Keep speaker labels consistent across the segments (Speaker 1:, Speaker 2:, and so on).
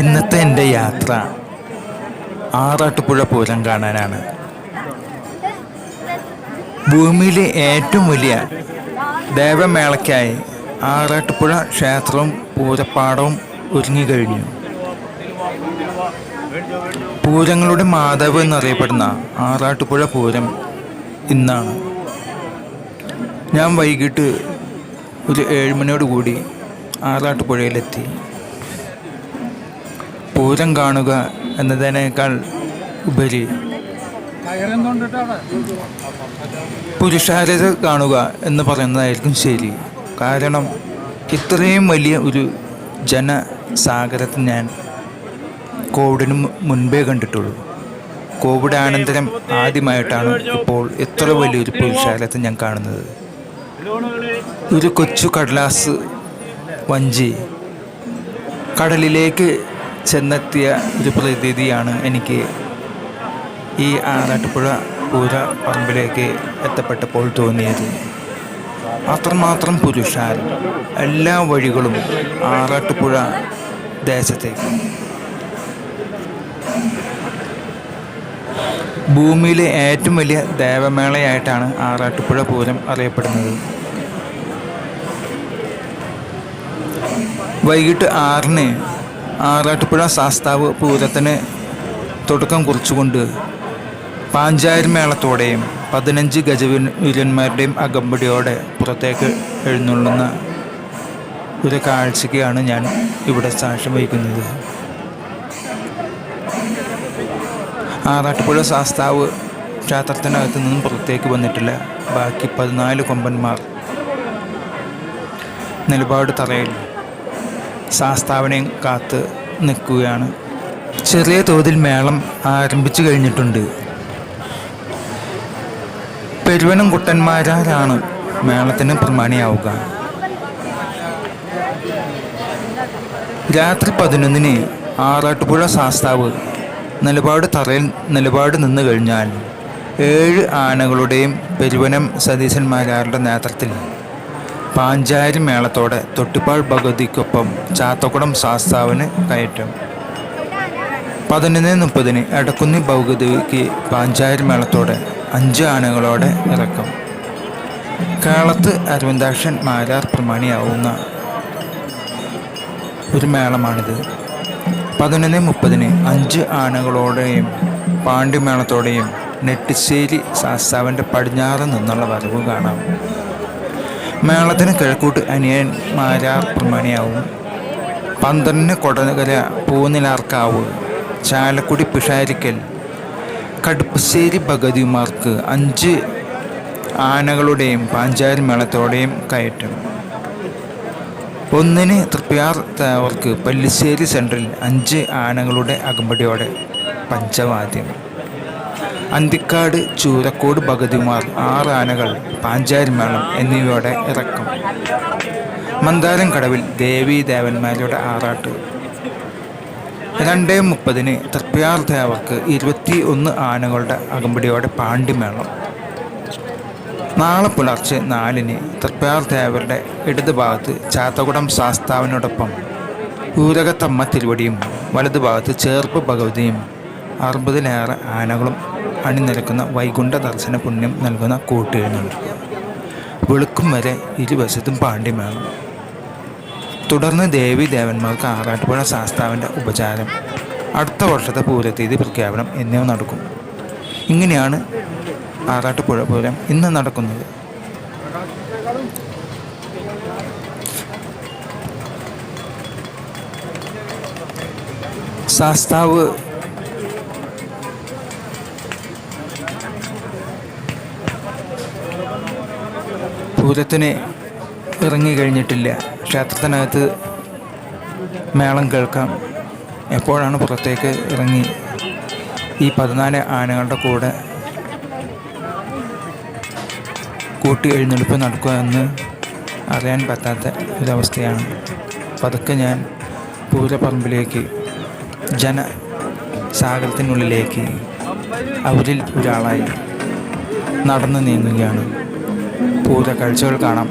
Speaker 1: ഇന്നത്തെ എന്റെ യാത്ര. ആറാട്ടുപുഴ പൂരം കാണാനാണ്. ഭൂമിയിലെ ഏറ്റവും വലിയ ദേവമേളയ്ക്കായി ആറാട്ടുപുഴ ക്ഷേത്രവും പൂരപ്പാടവും ഒരുങ്ങിക്കഴിഞ്ഞു പൂരങ്ങളുടെ മാതാവ് എന്നറിയപ്പെടുന്ന ആറാട്ടുപുഴ പൂരം ഇന്നാണ്. ഞാൻ വൈകിട്ട് ഒരു ഏഴുമണിയോടുകൂടി ആറാട്ടുപുഴയിലെത്തി. പൂരം കാണുക എന്നതിനേക്കാൾ ഉപരി പുരുഷാരത കാണുക എന്ന് പറയുന്നതായിരിക്കും ശരി. കാരണം ഇത്രയും വലിയ ഒരു ജനസാഗരത്തെ ഞാൻ കോവിഡിന് മുൻപേ കണ്ടിട്ടുള്ളൂ. കോവിഡ് അനന്തരം ആദ്യമായിട്ടാണ് ഇപ്പോൾ ഇത്ര വലിയൊരു പുരുഷാരത്തെ ഞാൻ കാണുന്നത്. ഒരു കൊച്ചു കടലാസ് വഞ്ചി കടലിലേക്ക് ചെന്നെത്തിയ ഒരു പ്രതീതിയാണ് എനിക്ക് ഈ ആറാട്ടുപുഴ പൂര പറമ്പിലേക്ക് എത്തപ്പെട്ടപ്പോൾ തോന്നിയത്. അത്രമാത്രം പുരുഷാൽ എല്ലാ വഴികളും ആറാട്ടുപുഴ ദേശത്തേക്ക്. ഭൂമിയിലെ ഏറ്റവും വലിയ ദേവമേളയായിട്ടാണ് ആറാട്ടുപുഴ പൂരം അറിയപ്പെടുന്നത്. വൈകിട്ട് ആറിന് ആറാട്ടുപുഴ ശാസ്താവ് പൂരത്തിന് തുടക്കം കുറിച്ചുകൊണ്ട് പാഞ്ചാരി മേളത്തോടെയും പതിനഞ്ച് ഗജവീരന്മാരുടെയും അകമ്പടിയോടെ പുറത്തേക്ക് എഴുന്നള്ളുന്ന ഒരു കാഴ്ചയ്ക്കാണ് ഞാൻ ഇവിടെ സാക്ഷ്യം വഹിക്കുന്നത്. ആറാട്ടുപുഴ ശാസ്താവ് ക്ഷേത്രത്തിനകത്ത് നിന്നും പുറത്തേക്ക് വന്നിട്ടില്ല. ബാക്കി പതിനാല് കൊമ്പന്മാർ നിലപാട് തറയിൽ ശാസ്താവിനെയും കാത്ത് നിൽക്കുകയാണ്. ചെറിയ തോതിൽ മേളം ആരംഭിച്ചു കഴിഞ്ഞിട്ടുണ്ട്. പെരുവനും കുട്ടന്മാരാണ് മേളത്തിന് പ്രമാണിയാവുക. രാത്രി പതിനൊന്നിന് ആറാട്ടുപുഴ ശാസ്താവ് നിലപാട് തറയിൽ നിലപാട് നിന്ന് കഴിഞ്ഞാൽ ഏഴ് ആനകളുടെയും പെരുവനം സതീശന്മാരാരുടെ നേതൃത്വത്തിൽ പാഞ്ചാരി മേളത്തോടെ തൊട്ടിപ്പാൾ ഭഗവതിക്കൊപ്പം ചാത്തക്കുടം ശാസ്താവിന് കയറ്റം. പതിനൊന്ന് മുപ്പതിന് എടക്കുന്നി ഭഗവതിക്ക് പാഞ്ചാരി മേളത്തോടെ അഞ്ച് ആനകളോടെ ഇറക്കം. കേളത്ത് അരവിന്ദാക്ഷൻ മാരാർ പ്രമാണിയാവുന്ന ഒരു മേളമാണിത്. പതിനൊന്ന് മുപ്പതിന് അഞ്ച് ആനകളോടെയും പാണ്ഡ്യമേളത്തോടെയും നെട്ടിശ്ശേരി ശാസ്താവിന്റെ പടിഞ്ഞാറ് നിന്നുള്ള വരവ് കാണാം. മേളത്തിന് കിഴക്കൂട്ട് അനിയൻ മാരാർ പ്രമാണിയാവും പന്ത്രണ്ടിന് കൊടകര പൂനിലാർക്കാവ് ചാലക്കുടി പിഷാരിക്കൽ കടുപ്പശ്ശേരി ഭഗതിമാർക്ക് അഞ്ച് ആനകളുടെയും പാഞ്ചാരി മേളത്തോടെയും കയറ്റം. ഒന്നിന് തൃപ്യാർ താവർക്ക് പല്ലിശ്ശേരി സെൻട്രൽ അഞ്ച് ആനകളുടെ അകമ്പടിയോടെ പഞ്ചവാദ്യം. അന്തിക്കാട് ചൂരക്കോട് ഭഗതിമാർ ആറ് ആനകൾ പാഞ്ചാരിമേളം എന്നിവയുടെ ഇറക്കം. മന്ദാരം കടവിൽ ദേവീ ദേവന്മാരുടെ ആറാട്ട്. രണ്ട് മുപ്പതിന് തൃപ്യാർ ദേവർക്ക് ഇരുപത്തി ഒന്ന് ആനകളുടെ അകമ്പടിയോടെ പാണ്ഡിമേളം നാളെ പുലർച്ചെ നാലിന് തൃപ്പയാർ ദേവരുടെ ഇടതുഭാഗത്ത് ചാത്തകുടം ശാസ്താവിനോടൊപ്പം ഊരകത്തമ്മ തിരുവടിയും വലതുഭാഗത്ത് ചേർപ്പ് ഭഗവതിയും അറുപതിലേറെ ആനകളും അണിനിരക്കുന്ന വൈകുണ്ഠ ദർശന പുണ്യം നൽകുന്ന കൂട്ടുകഴിഞ്ഞവർക്ക് വെളുക്കും വരെ ഇരുവശത്തും പാണ്ഡ്യമേളം. തുടർന്ന് ദേവി ദേവന്മാർക്ക് ആറാട്ടുപുഴ ശാസ്താവിന്റെ ഉപചാരം. അടുത്ത വർഷത്തെ പൂരത്തീയതി പ്രഖ്യാപനം എന്നിവ നടക്കും. ഇങ്ങനെയാണ് ആറാട്ടുപുഴ പൂരം ഇന്ന് നടക്കുന്നത്. ശാസ്താവ് പൂരത്തിന് ഇറങ്ങിക്കഴിഞ്ഞിട്ടില്ല ക്ഷേത്രത്തിനകത്ത് മേളം കേൾക്കാം. എപ്പോഴാണ് പുറത്തേക്ക് ഇറങ്ങി? ഈ പതിനാല് ആനകളുടെ കൂടെ കൂട്ടി എഴുന്നള്ളിപ്പ് നടക്കുക എന്ന് അറിയാൻ പറ്റാത്ത ഒരവസ്ഥയാണ്. പതുക്കെ ഞാൻ പൂരപ്പറമ്പിലേക്ക് ജന സാഗരത്തിനുള്ളിലേക്ക് അവരിൽ ഒരാളായി നടന്നു നീങ്ങുകയാണ്. പൂര കാഴ്ചകൾ കാണാം.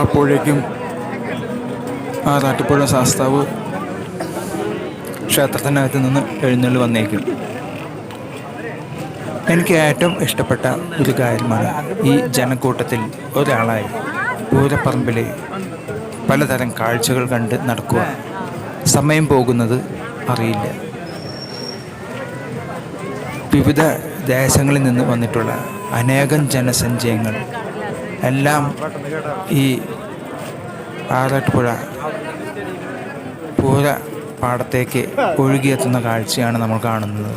Speaker 1: അപ്പോഴേക്കും ആ താട്ടിപ്പുഴ ശാസ്താവ് ക്ഷേത്രത്തിനകത്ത് നിന്ന് എഴുന്നള്ളി വന്നേക്കും. എനിക്ക് ഏറ്റവും ഇഷ്ടപ്പെട്ട ഒരു കാര്യമാണ് ഈ ജനക്കൂട്ടത്തിൽ ഒരാളായി പൂരപ്പറമ്പിലെ പലതരം കാഴ്ചകൾ കണ്ട് നടക്കുക. സമയം പോകുന്നത് അറിയില്ല. വിവിധ ദേശങ്ങളിൽ നിന്ന് വന്നിട്ടുള്ള അനേകം ജനസഞ്ചയങ്ങൾ. എല്ലാം ഈ ആറാട്ടുപുഴ പൂര പാടത്തേക്ക് ഒഴുകിയെത്തുന്ന കാഴ്ചയാണ് നമ്മൾ കാണുന്നത്.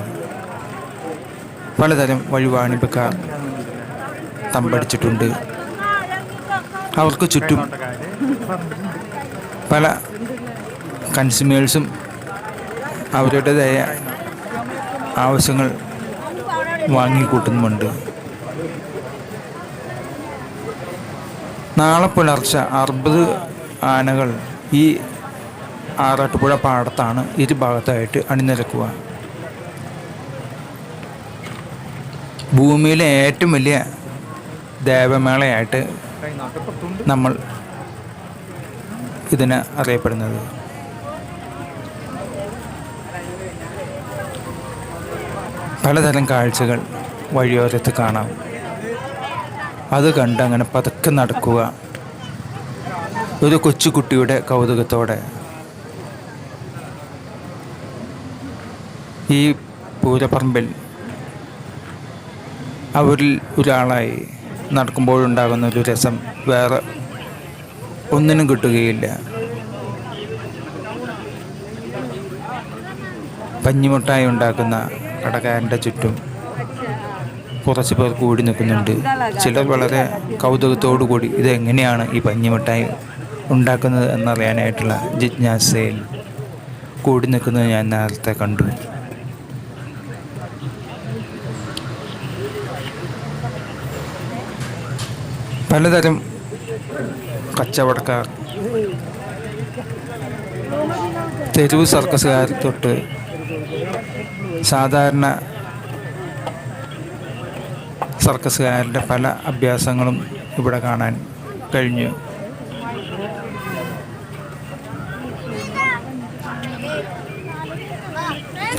Speaker 1: പലതരം വഴിവാണിപ്പക്കാർ തമ്പടിച്ചിട്ടുണ്ട്. അവർക്ക് ചുറ്റും പല കൺസ്യൂമേഴ്സും അവരുടേതായ ആവശ്യങ്ങൾ വാങ്ങിക്കൂട്ടുന്നുമുണ്ട്. നാളെ പുലർച്ചെ അറുപത് ആനകൾ ഈ ആറാട്ടുപുഴ പാടത്താണ് ഇരുഭാഗത്തായിട്ട് അണിനിരക്കുക. ഭൂമിയിലെ ഏറ്റവും വലിയ ദേവമേളയായിട്ട് നമ്മൾ ഇതിന് അറിയപ്പെടുന്നത്. പലതരം കാഴ്ചകൾ വഴിയോരത്ത് കാണാം. അത് കണ്ട് അങ്ങനെ പതുക്കെ നടക്കുക. ഒരു കൊച്ചുകുട്ടിയുടെ കൗതുകത്തോടെ. ഈ പൂരപ്പറമ്പിൽ അവരിൽ ഒരാളായി നടക്കുമ്പോഴുണ്ടാകുന്ന ഒരു രസം വേറെ ഒന്നിനും കിട്ടുകയില്ല. പഞ്ഞിമുട്ടായി ഉണ്ടാക്കുന്ന കടക്കാരന്റെ ചുറ്റും. കുറച്ച് പേർ കൂടി നിൽക്കുന്നുണ്ട്. ചിലർ വളരെ കൗതുകത്തോടു കൂടി ഇതെങ്ങനെയാണ് ഈ പഞ്ഞിമിഠായി ഉണ്ടാക്കുന്നത് എന്നറിയാനായിട്ടുള്ള ജിജ്ഞാസയിൽ കൂടി നിൽക്കുന്നത് ഞാൻ നേരത്തെ കണ്ടു. പലതരം കച്ചവടക്കാർ തെരുവ് സർക്കസുകാർ തൊട്ട് സാധാരണ സർക്കസുകാരുടെ പല അഭ്യാസങ്ങളും ഇവിടെ കാണാൻ കഴിഞ്ഞു.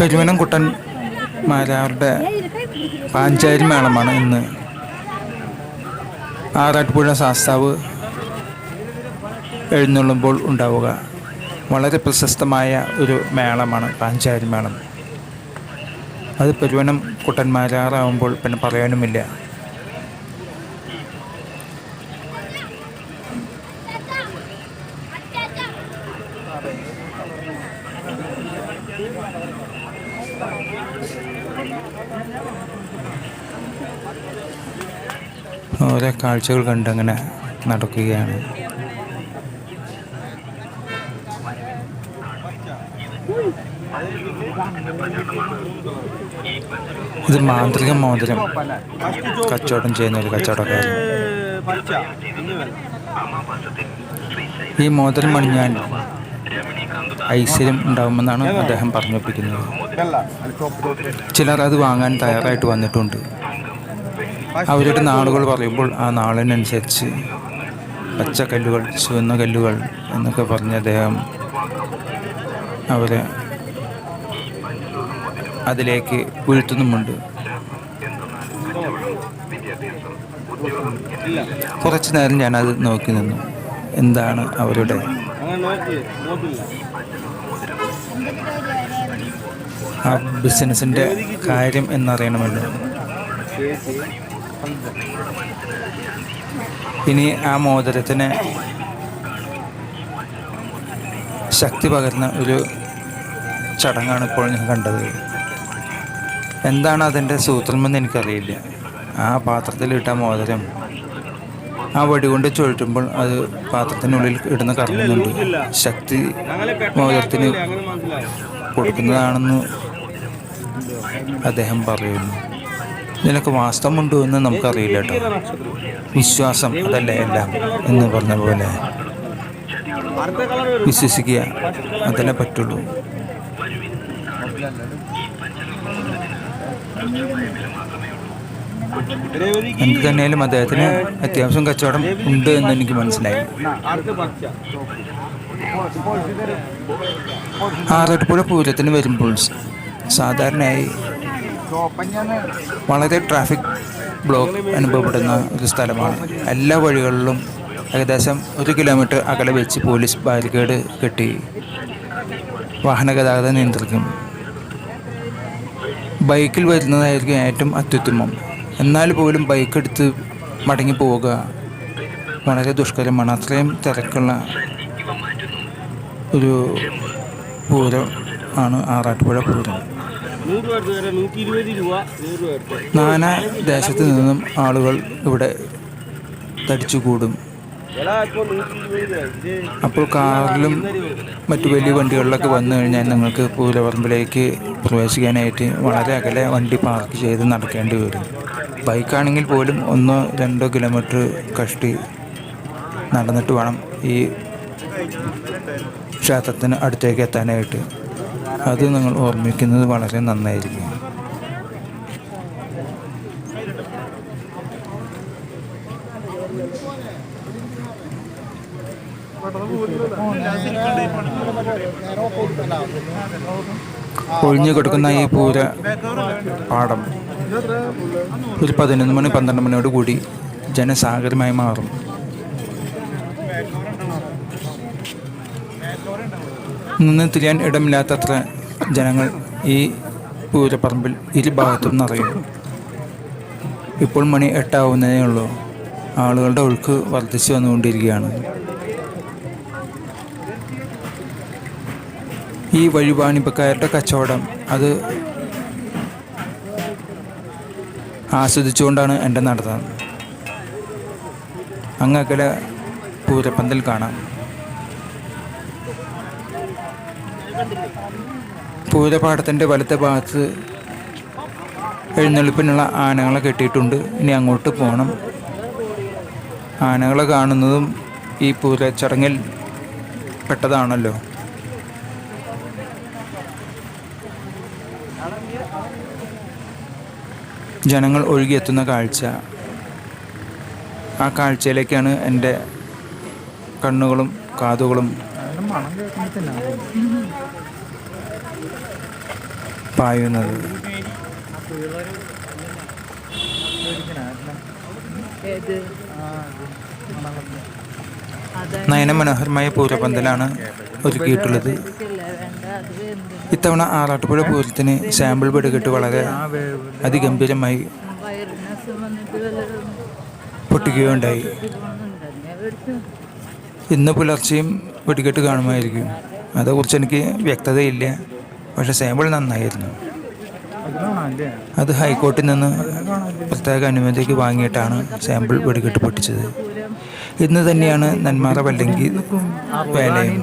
Speaker 1: പെരുവനംകുട്ടൻ മാരാരുടെ പാഞ്ചാരി മേളമാണ് ഇന്ന്. ആറാട്ടുപുഴ ശാസ്താവ് എഴുന്നള്ളുമ്പോൾ ഉണ്ടാവുക. വളരെ പ്രശസ്തമായ ഒരു മേളമാണ് പാഞ്ചാരി മേളം. അത് പെരുവനം കുട്ടന്മാരാറാവുമ്പോൾ പിന്നെ പറയാനുമില്ല. കാഴ്ചകൾ കണ്ടങ്ങനെ നടക്കുകയാണ്. ഇത് മാന്ത്രിക മോതിരം. കച്ചവടം ചെയ്യുന്ന ഒരു കച്ചവടക്കാരൻ ഈ മോതിരം അണിഞ്ഞാൽ ഐശ്വര്യം ഉണ്ടാകുമെന്നാണ് അദ്ദേഹം പറഞ്ഞൊപ്പിക്കുന്നത്. ചിലർ അത് വാങ്ങാൻ തയ്യാറായിട്ട് വന്നിട്ടുണ്ട്. അവരുടെ നാളുകൾ പറയുമ്പോൾ ആ നാളിനനുസരിച്ച് പച്ച കല്ലുകൾ ചുവന്ന കല്ലുകൾ എന്നൊക്കെ പറഞ്ഞ് അദ്ദേഹം അവരെ അതിലേക്ക് വീഴ്ത്തുന്നുമുണ്ട് കുറച്ച് നേരം ഞാനത് നോക്കി നിന്നു. എന്താണ് അവരുടെ ആ ബിസിനസ്സിന്റെ കാര്യം എന്നറിയണമല്ലോ ഇനി ആ മോതിരത്തിന് ശക്തി പകർന്ന ഒരു ചടങ്ങാണ് ഇപ്പോൾ ഞാൻ കണ്ടത്. എന്താണ് അതിന്റെ സൂത്രമെന്ന് എനിക്കറിയില്ല. ആ പാത്രത്തിലിട്ട മോതിരം ആ വടി കൊണ്ട് ചുഴറ്റുമ്പോൾ അത് പാത്രത്തിനുള്ളിൽ ഇടുന്ന കറങ്ങുന്നുണ്ട് ശക്തി മോതിരത്തിന് കൊടുക്കുന്നതാണെന്ന് അദ്ദേഹം പറയുന്നു. ഇതിനൊക്കെ വാസ്തവമുണ്ടോ എന്ന് നമുക്കറിയില്ല കേട്ടോ. വിശ്വാസം അതല്ലേ എല്ലാം എന്ന് പറഞ്ഞ പോലെ വിശ്വസിക്കുക അതല്ലേ പറ്റുള്ളൂ. എന്ത് തന്നെയാലും അദ്ദേഹത്തിന് അത്യാവശ്യം കച്ചവടം ഉണ്ട് എന്ന് എനിക്ക് മനസ്സിലായി. ആറട്ടുപുഴ പൂരത്തിന് വരുമ്പോൾ സാധാരണയായി വളരെ ട്രാഫിക് ബ്ലോക്ക് അനുഭവപ്പെടുന്ന ഒരു സ്ഥലമാണ്. എല്ലാ വഴികളിലും ഏകദേശം ഒരു കിലോമീറ്റർ അകലെ വെച്ച് പോലീസ് ബാരിക്കേഡ് കെട്ടി വാഹന ഗതാഗതം നിയന്ത്രിക്കും. ബൈക്കിൽ വരുന്നതായിരിക്കും ഏറ്റവും അത്യുത്തമം. എന്നാൽ പോലും ബൈക്ക് എടുത്ത് മടങ്ങി പോവുക വളരെ ദുഷ്കരമാണ്. അത്രയും തിരക്കുള്ള ഒരു പൂരം ആണ് ആറാട്ടുപുഴ പൂരം. നാനാ ദേശത്ത് നിന്നും ആളുകൾ ഇവിടെ തടിച്ചുകൂടും അപ്പോൾ കാറിലും മറ്റു വലിയ വണ്ടികളിലൊക്കെ വന്നു കഴിഞ്ഞാൽ നിങ്ങൾക്ക് പൂലപറമ്പിലേക്ക് പ്രവേശിക്കാനായിട്ട് വളരെ അകലെ വണ്ടി പാർക്ക് ചെയ്ത് നടക്കേണ്ടി വരും. ബൈക്കാണെങ്കിൽ പോലും ഒന്നോ രണ്ടോ കിലോമീറ്റർ കഷ്ടി നടന്നിട്ട് വേണം ഈ ക്ഷേത്രത്തിന് അടുത്തേക്ക് എത്താനായിട്ട്. അത് നിങ്ങൾ ഓർമ്മിക്കുന്നത് വളരെ നന്നായിരിക്കും. ഒഴിഞ്ഞു കിടക്കുന്ന ഈ പൂര പാടം ഒരു പതിനൊന്ന് മണി പന്ത്രണ്ട് മണിയോട് കൂടി ജനസാഗരമായി മാറും. നിന്ന് തിരിയാൻ ഇടമില്ലാത്തത്ര ജനങ്ങൾ ഈ പൂരപ്പറമ്പിൽ ഇരുഭാഗത്തും നിറയും ഇപ്പോൾ മണി എട്ടാവുന്നതേ ഉള്ളൂ. ആളുകളുടെ ഒഴുക്ക് വർദ്ധിച്ചു വന്നുകൊണ്ടിരിക്കുകയാണ്. ഈ വഴിവാണിപ്പക്കാരുടെ കച്ചവടം അത് ആസ്വദിച്ചുകൊണ്ടാണ് എന്റെ നടത്തുന്നത് അങ്ങക്കലെ പൂരപ്പന്തൽ കാണാം. പൂരപാടത്തിന്റെ വലത്തെ ഭാഗത്ത് എഴുന്നള്ളിപ്പിനുള്ള ആനകളെ കെട്ടിയിട്ടുണ്ട്. ഇനി അങ്ങോട്ട് പോകണം ആനകളെ കാണുന്നതും ഈ പൂര ചടങ്ങിൽ പെട്ടതാണല്ലോ. ജനങ്ങൾ ഒഴുകിയെത്തുന്ന കാഴ്ച. ആ കാഴ്ചയിലേക്കാണ് എന്റെ കണ്ണുകളും കാതുകളും പായുന്നത്
Speaker 2: നയന
Speaker 1: മനോഹരമായ പൂരപന്തലാണ് ഒരുക്കിയിട്ടുള്ളത്. ഇത്തവണ ആറാട്ടുപുഴ പൂരത്തിന് സാമ്പിൾ വെടികെട്ട് വളരെ അതിഗംഭീരമായി പൊട്ടിക്കുകയുണ്ടായി. ഇന്ന് പുലർച്ചെയും വെടികെട്ട് കാണുമായിരിക്കും. അതേക്കുറിച്ച് എനിക്ക് വ്യക്തതയില്ല. പക്ഷേ സാമ്പിൾ നന്നായിരുന്നു. അത് ഹൈക്കോർട്ടിൽ നിന്ന് പ്രത്യേക അനുമതിക്ക് വാങ്ങിയിട്ടാണ് സാമ്പിൾ വെടികെട്ട് പൊട്ടിച്ചത്. ഇന്ന് തന്നെയാണ് നന്മാറ വല്ലങ്കി വേലയും.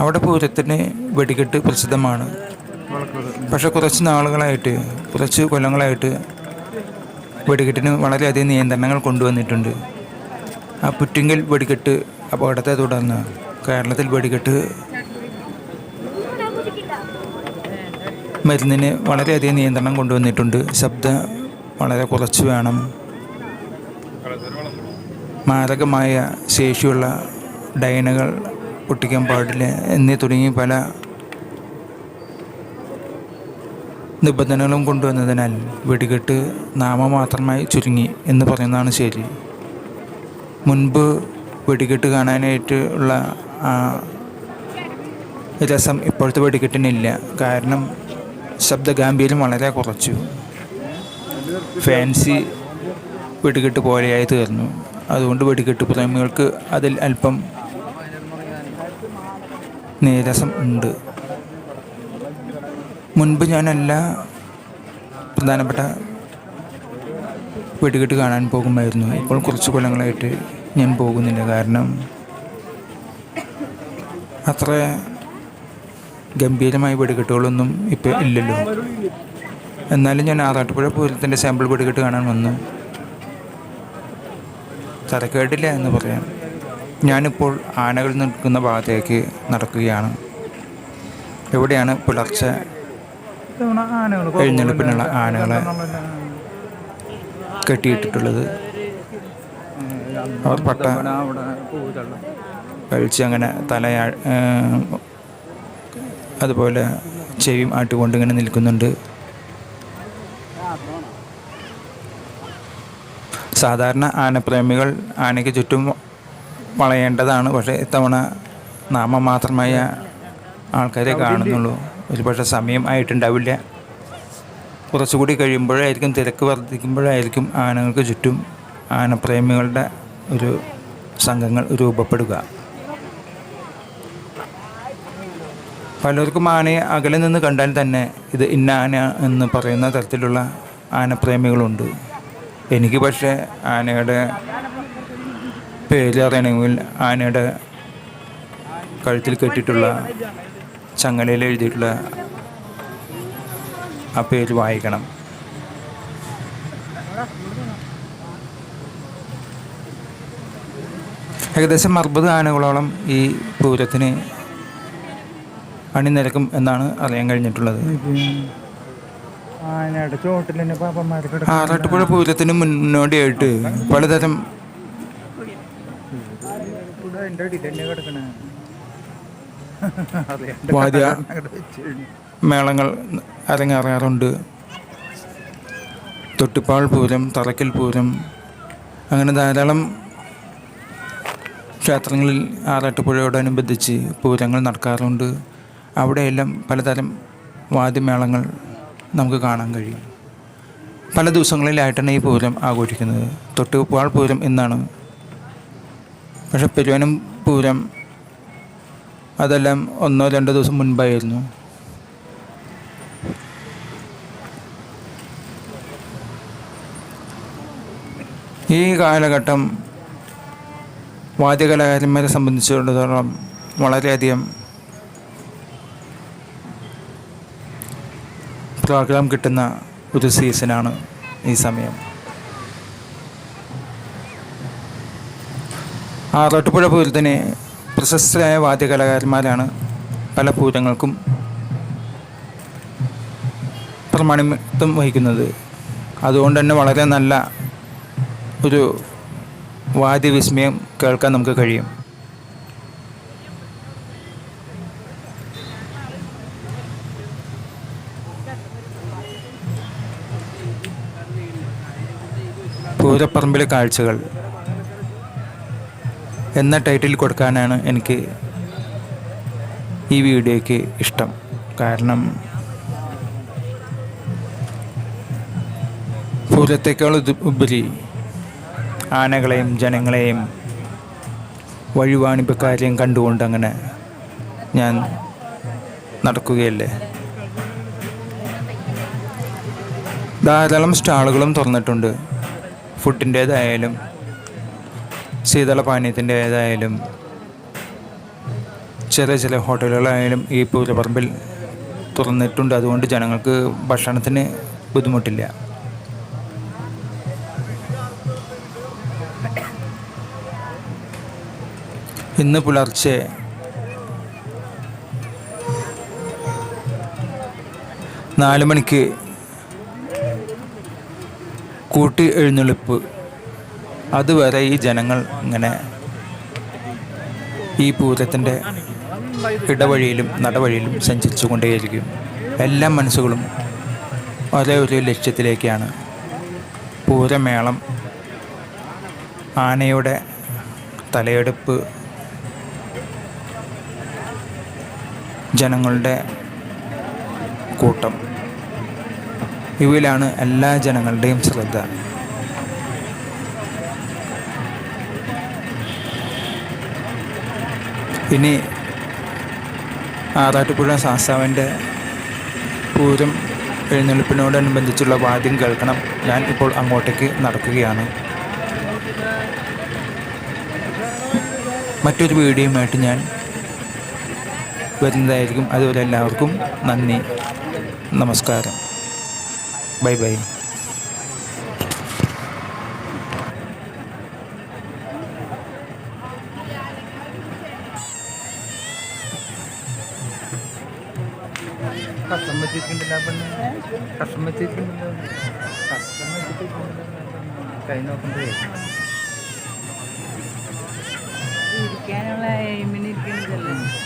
Speaker 1: അവിടെ പൂരത്തിന് വെടികെട്ട് പ്രസിദ്ധമാണ്. പക്ഷെ കുറച്ച് നാളുകളായിട്ട് കുറച്ച് കൊല്ലങ്ങളായിട്ട് വെടികെട്ടിന് വളരെയധികം നിയന്ത്രണങ്ങൾ കൊണ്ടുവന്നിട്ടുണ്ട്. ആ പുറ്റിങ്കൽ വെടികെട്ട് അപകടത്തെ തുടർന്ന് കേരളത്തിൽ വെടികെട്ട് മരുന്നിന് വളരെയധികം നിയന്ത്രണം കൊണ്ടുവന്നിട്ടുണ്ട്. ശബ്ദം വളരെ കുറച്ച് വേണം. മാരകമായ ശേഷിയുള്ള ഡൈനകൾ പൊട്ടിക്കാൻ പാടില്ല എന്നീ തുടങ്ങി പല നിബന്ധനകളും കൊണ്ടുവന്നതിനാൽ വെടികെട്ട് നാമമാത്രമായി ചുരുങ്ങി എന്ന് പറയുന്നതാണ് ശരി. മുൻപ് വെടികെട്ട് കാണാനായിട്ട് ഉള്ള ആ രസം ഇപ്പോഴത്തെ വെടികെട്ടിനില്ല കാരണം ശബ്ദഗാംഭീര്യം വളരെ കുറച്ചു. ഫാൻസി വെടികെട്ട് പോലെയായി തീർന്നു. അതുകൊണ്ട് വെടികെട്ട് പ്രേമികൾക്ക് അതിൽ അല്പം നീരസം ഉണ്ട്. മുൻപ് ഞാൻ എല്ലാ പ്രധാനപ്പെട്ട വെടികെട്ട് കാണാൻ പോകുമായിരുന്നു. ഇപ്പോൾ കുറച്ച് കൊല്ലങ്ങളായിട്ട് ഞാൻ പോകുന്നില്ല. കാരണം അത്ര ഗംഭീരമായ വെടികെട്ടുകളൊന്നും ഇപ്പോൾ ഇല്ലല്ലോ. എന്നാലും ഞാൻ ആറാട്ടുപുഴ പൂരത്തിന്റെ സാമ്പിൾ വെടികെട്ട് കാണാൻ വന്നു. തരക്കേടില്ല എന്ന് പറയാം. ഞാനിപ്പോൾ ആനകൾ നിൽക്കുന്ന ഭാഗത്തേക്ക് നടക്കുകയാണ്. എവിടെയാണ് പുലർച്ചെ എഴുന്നള്ളിപ്പിനുള്ള ആനകളെ കെട്ടിയിട്ടിട്ടുള്ളത്? അവർ പട്ട കഴിച്ച് അങ്ങനെ തല അതുപോലെ ചെവിയും ആട്ടുകൊണ്ട് ഇങ്ങനെ നിൽക്കുന്നുണ്ട്. സാധാരണ ആനപ്രേമികൾ ആനയ്ക്ക് ചുറ്റും വളയേണ്ടതാണ്. പക്ഷേ ഇത്തവണ നാമം മാത്രമായ ആൾക്കാരെ കാണുന്നുള്ളൂ. ഒരുപക്ഷെ സമയം ആയിട്ടുണ്ടാവില്ല. കുറച്ചുകൂടി കഴിയുമ്പോഴായിരിക്കും തിരക്ക് വർദ്ധിക്കുമ്പോഴായിരിക്കും ആനകൾക്ക് ചുറ്റും ആനപ്രേമികളുടെ ഒരു സംഘങ്ങൾ രൂപപ്പെടുക. പലർക്കും ആനയെ അകലെ നിന്ന് കണ്ടാൽ തന്നെ ഇത് ഇന്ന ആന എന്ന് പറയുന്ന തരത്തിലുള്ള ആനപ്രേമികളുണ്ട്. എനിക്ക് പക്ഷേ ആനയുടെ പേര് അറിയണമെങ്കിൽ ആനയുടെ കഴുത്തിൽ കെട്ടിയിട്ടുള്ള ചങ്ങലയിൽ എഴുതിയിട്ടുള്ള ആ പേര് വായിക്കണം. ഏകദേശം അറുപത് ആനകളോളം ഈ പൂരത്തിന് അണിനിരക്കും എന്നാണ് അറിയാൻ കഴിഞ്ഞിട്ടുള്ളത്. ആറാട്ടുപുഴ പൂരത്തിന് മുന്നോടിയായിട്ട് പലതരം വാദ്യ. മേളങ്ങൾ അരങ്ങേറാറുണ്ട്. തൊട്ടിപ്പാൾ പൂരം തറക്കൽ പൂരം അങ്ങനെ ധാരാളം ക്ഷേത്രങ്ങളിൽ ആറാട്ടുപുഴയോടനുബന്ധിച്ച് പൂരങ്ങൾ നടക്കാറുണ്ട്. അവിടെയെല്ലാം പലതരം വാദ്യമേളങ്ങൾ നമുക്ക് കാണാൻ കഴിയും. പല ദിവസങ്ങളിലായിട്ടാണ് ഈ പൂരം ആഘോഷിക്കുന്നത്. തൊട്ടുപാൾ പൂരം എന്നാണ്. പക്ഷേ പെരുവനം പൂരം അതെല്ലാം ഒന്നോ രണ്ടോ ദിവസം മുൻപായിരുന്നു. ഈ കാലഘട്ടം വാദ്യകലാകാരന്മാരെ സംബന്ധിച്ചിടത്തോളം വളരെയധികം പ്രോഗ്രാം കിട്ടുന്ന ഒരു സീസണാണ് ഈ സമയം. ആറാട്ടുപുഴ പൂരത്തിന് പ്രശസ്തരായ വാദ്യകലാകാരന്മാരാണ് പല പൂരങ്ങൾക്കും പ്രമാണിത്വം വഹിക്കുന്നത്. അതുകൊണ്ട് തന്നെ വളരെ നല്ല ഒരു വാദ്യവിസ്മയം കേൾക്കാൻ നമുക്ക് കഴിയും. പൂരപ്പറമ്പിലെ കാഴ്ചകൾ എന്ന ടൈറ്റിൽ കൊടുക്കാനാണ് എനിക്ക് ഈ വീഡിയോയ്ക്ക് ഇഷ്ടം. കാരണം പൂരത്തേക്കാൾ ഉപരി ആനകളെയും ജനങ്ങളെയും വഴിവാണിപ്പക്കാരെയും കണ്ടുകൊണ്ട് അങ്ങനെ ഞാൻ നടക്കുകയല്ലേ? ധാരാളം സ്റ്റാളുകളും തുറന്നിട്ടുണ്ട്. ഫുഡിന്റേതായാലും ശീതളപാനീയത്തിന്റേതായാലും ചെറിയ ചില ഹോട്ടലുകളായാലും ഈ പൂരപ്പറമ്പിൽ തുറന്നിട്ടുണ്ട്. അതുകൊണ്ട് ജനങ്ങൾക്ക് ഭക്ഷണത്തിന് ബുദ്ധിമുട്ടില്ല. ഇന്ന് പുലർച്ചെ നാല് മണിക്ക് കൂട്ടി എഴുന്നള്ളിപ്പ്. അതുവരെ ഈ ജനങ്ങൾ ഇങ്ങനെ ഈ പൂരത്തിന്റെ ഇടവഴിയിലും നടവഴിയിലും സഞ്ചരിച്ചു കൊണ്ടേയിരിക്കും എല്ലാ മനസ്സുകളും ഒരേ ഒരു ലക്ഷ്യത്തിലേക്കാണ്. പൂരമേളം ആനയുടെ തലയെടുപ്പ് ജനങ്ങളുടെ കൂട്ടം. ഇവയിലാണ് എല്ലാ ജനങ്ങളുടെയും ശ്രദ്ധ. ഇനി ആറാട്ടുപുഴ സാസാവിന്റെ പൂരം എഴുന്നള്ളിപ്പിനോടനുബന്ധിച്ചുള്ള വാദ്യം കേൾക്കണം. ഞാൻ ഇപ്പോൾ അങ്ങോട്ടേക്ക് നടക്കുകയാണ്. മറ്റൊരു വീഡിയോയുമായിട്ട് ഞാൻ വരുന്നതായിരിക്കും. അതുപോലെ എല്ലാവർക്കും നന്ദി. നമസ്കാരം. bye bye
Speaker 3: Kasih masjid kan delapan, kasih masjid kan delapan, kasih masjid kan delapan, kainnya kan. Ini kan lah, ini.